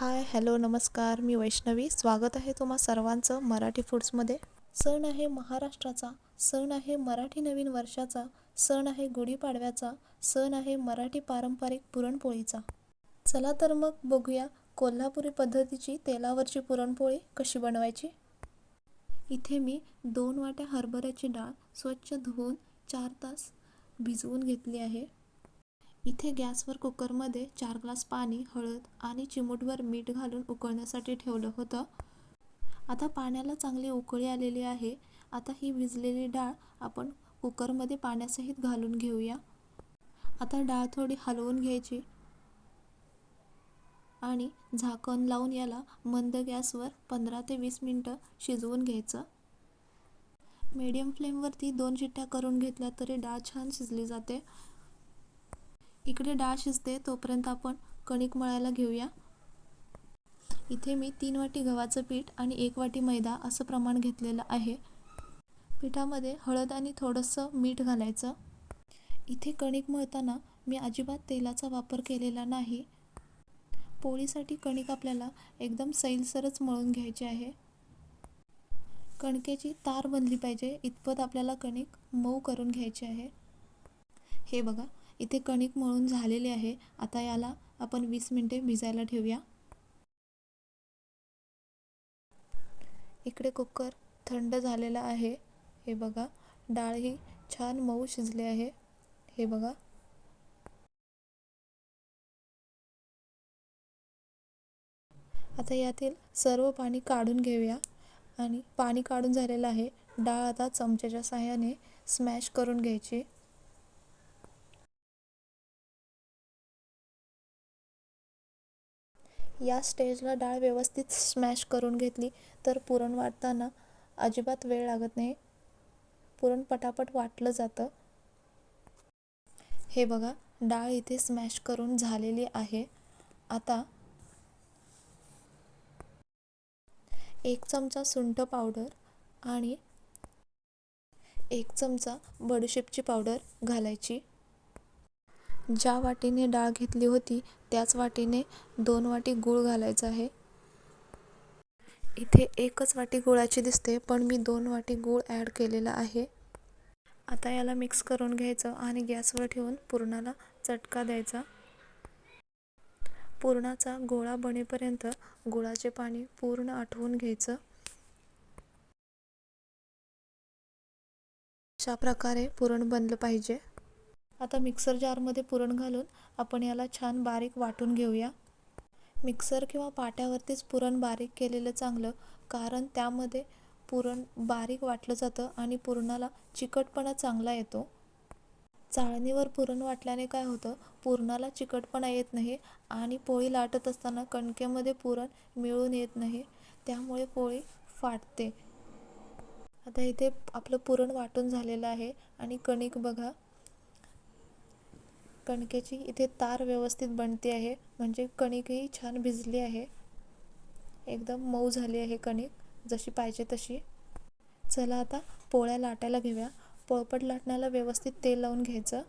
Hi hello नमस्कार मी वैष्णवी. स्वागत आहे तुम्हा सर्वांचं मराठी फूड्समध्ये. सण आहे महाराष्ट्राचा सण आहे मराठी नवीन वर्षाचा सण आहे गुढीपाडव्याचा सण आहे मराठी पारंपरिक पुरणपोळीचा. चला तर मग बघूया कोल्हापुरी पद्धतीची तेलावरची पुरणपोळी कशी बनवायची? इथे मी दोन वाट्या हरभऱ्याची डाळ स्वच्छ धुवून चार तास भिजवून घेतली आहे. इथे गॅसवर कुकरमध्ये चार ग्लास पाणी हळद आणि चिमूटभर मीठ घालून उकळण्यासाठी ठेवलं होतं. आता पाण्याला चांगली उकळी आलेली आहे. आता ही भिजलेली डाळ आपण कुकरमध्ये पाण्यासहित घालून घेऊया. आता डाळ थोडी हलवून घ्यायची आणि झाकण लावून याला मंद गॅसवर पंधरा ते वीस मिनटं शिजवून घ्यायचं. मीडियम फ्लेमवरती दोन शिट्ट्या करून घेतल्या तरी डाळ छान शिजली जाते. इकडे डाळ शिजते तोपर्यंत आपण कणिक मळायला घेऊया. इथे मी तीन वाटी गव्हाचं पीठ आणि एक वाटी मैदा असं प्रमाण घेतलेलं आहे. पिठामध्ये हळद आणि थोडंसं मीठ घालायचं. इथे कणिक मळताना मी अजिबात तेलाचा वापर केलेला नाही. पोळीसाठी कणिक आपल्याला एकदम सैलसरच मळून घ्यायची आहे. कणकेची तार बनली पाहिजे इतपत आपल्याला कणिक मऊ करून घ्यायची आहे. हे बघा इथे कणिक मळून झालेले आहे. आता याला आपण वीस मिनटे भिजायला ठेवूया. इकडे कुकर थंड झालेला आहे. हे बघा डाळ ही छान मऊ शिजली आहे. हे बघा. आता यातील सर्व पाणी काढून घेऊया. आणि पाणी काढून झालेलं आहे. डाळ आता चमच्याच्या सहाय्याने स्मॅश करून घ्यायची. या स्टेजला डाळ व्यवस्थित स्मॅश करून घेतली तर पुरण वाटताना अजिबात वेळ लागत नाही. पुरण पटापट वाटलं जातं. हे बघा डाळ इथे स्मॅश करून झालेली आहे. आता एक चमचा सुंठ पावडर आणि एक चमचा बडीशेपची पावडर घालायची. ज्या वाटीने डाळ घेतली होती त्याच वाटीने दोन वाटी गूळ घालायचा आहे. इथे एकच वाटी गुळाची दिसते पण मी दोन वाटी गूळ ॲड केलेला आहे. आता याला मिक्स करून घ्यायचं आणि गॅसवर ठेवून पुरणाला चटका द्यायचा. पुरणाचा गोळा बनेपर्यंत गुळाचे पाणी पूर्ण आठवून घ्यायचं. अशा प्रकारे पुरण बनलं पाहिजे. आता मिक्सर जारमध्ये पुरण घालून आपण याला छान बारीक वाटून घेऊया. मिक्सर किंवा पाट्यावरतीच पुरण बारीक केलेलं चांगलं कारण त्यामध्ये पुरण बारीक वाटलं जातं आणि पुरणाला चिकटपणा चांगला येतो. चाळणीवर पुरण वाटल्याने काय होतं पुरणाला चिकटपणा येत नाही आणि पोळी लाटत असताना कणकेमध्ये पुरण मिळून येत नाही त्यामुळे पोळी फाटते. आता इथे आपलं पुरण वाटून झालेलं आहे आणि कणिक बघा. कणकेची इथे तार व्यवस्थित बनते आहे. म्हणजे कणिकही छान भिजली आहे. एकदम मऊ झाली आहे कणिक. जशी पाहिजे तशी. चला आता पोळ्या लाटायला घेऊया. पोळपट लाटण्याला व्यवस्थित तेल लावून घ्यायचं.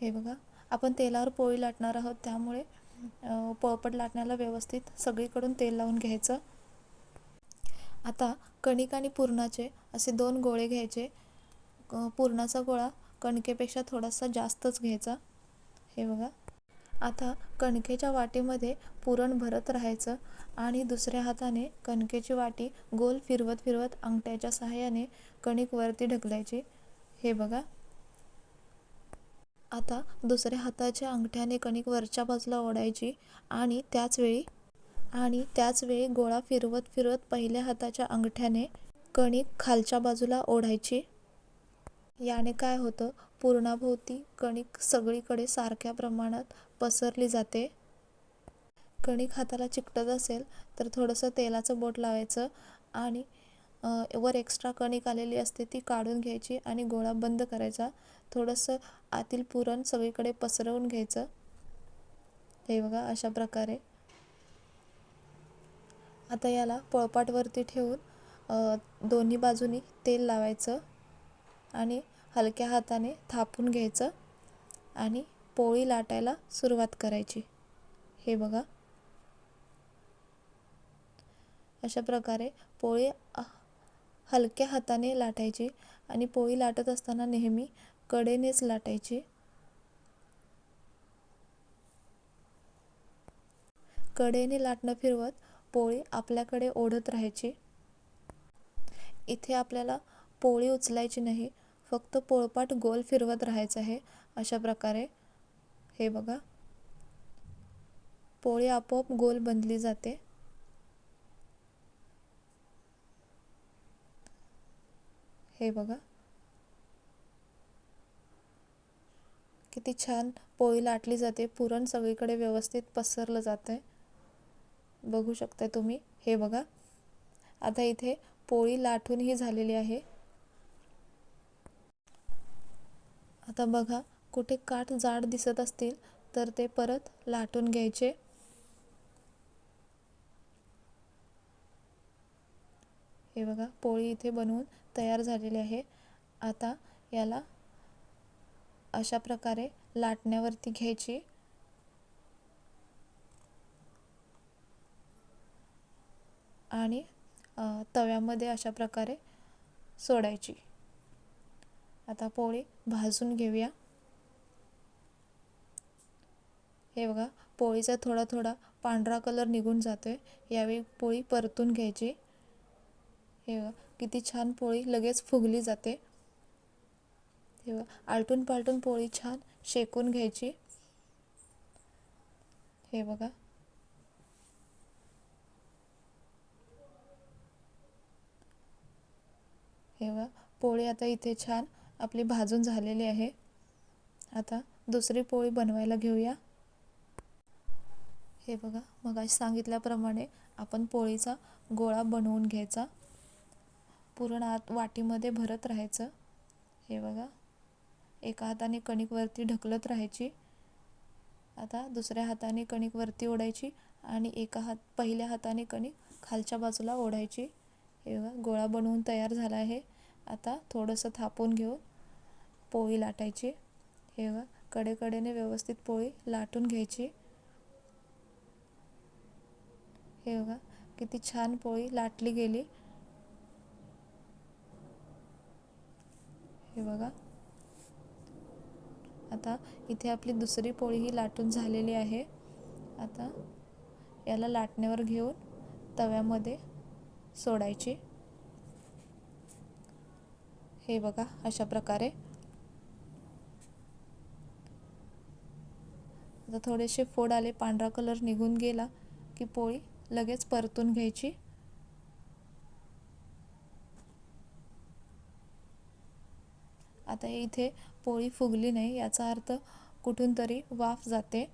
हे बघा आपण तेलावर पोळी लाटणार आहोत. त्यामुळे पोळपट लाटण्याला व्यवस्थित सगळीकडून तेल लावून घ्यायचं. आता कणिक आणि पुरणाचे असे दोन गोळे घ्यायचे. पुरणाचा गोळा कणकेपेक्षा थोडासा जास्तच घ्यायचा. हे बघा. आता कणकेच्या वाटीमध्ये पुरण भरत राहायचं आणि दुसऱ्या हाताने कणकेची वाटी गोल फिरवत फिरवत अंगठ्याच्या सहाय्याने कणिक वरती ढकलायची. हे बघा. आता दुसऱ्या हाताच्या अंगठ्याने कणिक वरच्या बाजूला ओढायची आणि त्याचवेळी आणि त्याचवेळी गोळा फिरवत फिरवत पहिल्या हाताच्या अंगठ्याने कणिक खालच्या बाजूला ओढायची. याने काय होतं? पूर्णाभोवती कणिक सगळीकडे सारख्या प्रमाणात पसरली जाते. कणिक हाताला चिकटत असेल तर थोडंसं तेलाचं बोट लावायचं आणि वर एक्स्ट्रा कणिक आलेली असते ती काढून घ्यायची आणि गोळा बंद करायचा. थोडंसं आतील पुरण सगळीकडे पसरवून घ्यायचं. हे बघा अशा प्रकारे. आता याला पोळपाटवरती ठेवून दोन्ही बाजूनी तेल लावायचं आणि हलक्या हाताने थापून घ्यायचं आणि पोळी लाटायला सुरुवात करायची. हे बघा. अशा प्रकारे पोळी हलक्या हाताने लाटायची आणि पोळी लाटत असताना नेहमी कडेनेच लाटायची. कडेने लाटणं फिरवत पोळी आपल्याकडे ओढत राहायची. इथे आपल्याला पोळी उचलायची नाही फक्त पोळपाट गोल फिरवत राहायचं आहे अशा प्रकारे. हे बघा. पोळी आपोआप गोल बनली जाते. हे बघा. किती छान पोळी लाटली जाते पुरण सगळीकडे व्यवस्थित पसरलं जातं आहे बघू शकता तुम्ही. हे बघा. आता इथे पोळी लाटूनही झालेली आहे. आता बघा कुठे काठ जाड दिसत असतील तर ते परत लाटून घ्यायचे. हे बघा पोळी इथे बनवून तयार झालेली आहे. आता याला अशा प्रकारे लाटण्यावरती घ्यायची. आणि तव्यामध्ये अशा प्रकारे सोडायची. आता पोळी भाजून घेऊया. हे बघा पोळीचा थोडा थोडा पांढरा कलर निघून जातोय. यावेळी पोळी परतून घ्यायची. हे बघा किती छान पोळी लगेच फुगली जाते. हे बघा आलटून पालटून पोळी छान शेकून घ्यायची. हे बघा हे बघा पोळी आता इथे छान आपली भाजून झालेली आहे. आता दुसरी पोळी बनवायला घेऊया. हे बघा मग सांगितल्याप्रमाणे आपण पोळीचा गोळा बनवून घ्यायचा. पूर्ण आत वाटीमध्ये भरत राहायचं. हे बघा एका हाताने कणिकवरती ढकलत राहायची. आता दुसऱ्या हाताने कणिकवरती ओढायची आणि एका हात पहिल्या हाताने कणिक खालच्या बाजूला ओढायची. हे बघा गोळा बनवून तयार झाला आहे. आता थोडंसं थापून घेऊन पोळी लाटायची. हे बघा कडेकडेने व्यवस्थित पोळी लाटून घ्यायची. हे बघा किती छान पोळी लाटली गेली. हे बघा. आता इथे आपली दुसरी पोळी ही लाटून झालेली आहे. आता याला लाटण्यावर घेऊन तव्यामध्ये सोडायची. हे बघा अशा प्रकारे. आता थोडेसे फोड आले पांढरा कलर निघून गेला की पोळी लगेच परतून घ्यायची. आता इथे पोळी फुगली नाही याचा अर्थ कुठून तरी वाफ जाते.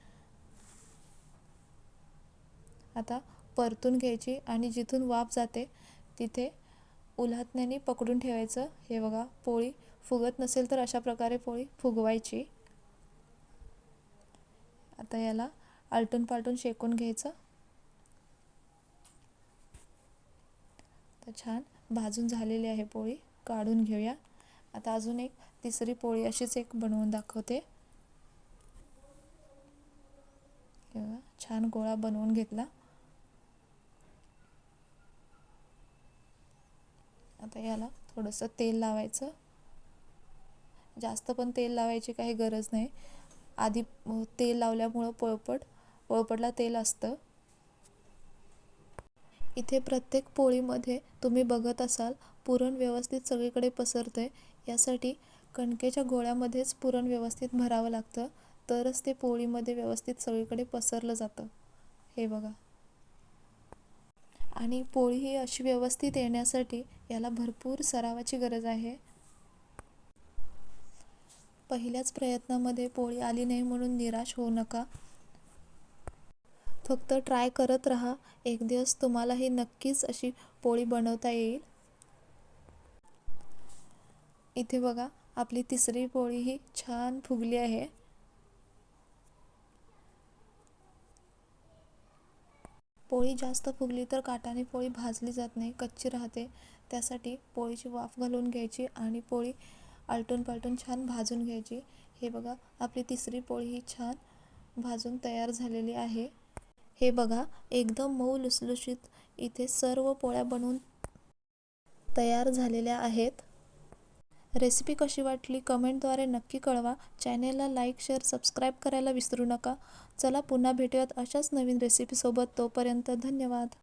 आता परतून घ्यायची आणि जिथून वाफ जाते तिथे उल्हातण्याने पकडून ठेवायचं. हे बघा पोळी फुगत नसेल तर अशा प्रकारे पोळी फुगवायची. आता याला आलटून पालटून शेकून घ्यायचं. तर छान भाजून झालेली आहे पोळी काढून घेऊया. आता अजून एक तिसरी पोळी अशीच एक बनवून दाखवते. छान गोळा बनवून घेतला. आता याला थोडंसं तेल लावायचं. जास्त पण तेल लावायची काही गरज नाही. आधी तेल लावल्यामुळं पोळपट पोळपटला तेल असतं. इथे प्रत्येक पोळीमध्ये तुम्ही बघत असाल पुरण व्यवस्थित सगळीकडे पसरतं यासाठी कणकेच्या गोळ्यामध्येच पुरण व्यवस्थित भरावं लागतं. तरच ते पोळीमध्ये व्यवस्थित सगळीकडे पसरलं जातं. हे बघा. आणि पोळी ही अशी व्यवस्थित येण्यासाठी याला भरपूर सरावाची गरज आहे. पहिल्याच प्रयत्नामध्ये पोळी आली नाही म्हणून निराश होऊ नका. फक्त ट्राय करत राहा. एक दिवस तुम्हालाही नक्कीच अशी पोळी बनवता येईल. इथे बघा आपली तिसरी पोळी ही छान फुगली आहे. पोळी जास्त फुगली तर काटाने पोळी भाजली जात नाही कच्ची राहते. त्यासाठी पोळीची वाफ घालून घ्यायची आणि पोळी आलटून पालटून छान भाजून घ्यायची. हे बघा आपली तिसरी पोळी ही छान भाजून तयार झालेली आहे. हे बघा एकदम मऊ लुसलुशीत इथे सर्व पोळ्या बनवून तयार झालेल्या आहेत. रेसिपी कशी वाटली कमेंटद्वारे नक्की कळवा. चॅनेलला लाईक शेअर सबस्क्राईब करायला विसरू नका. चला पुन्हा भेटूयात अशाच नवीन रेसिपीसोबत. तोपर्यंत धन्यवाद.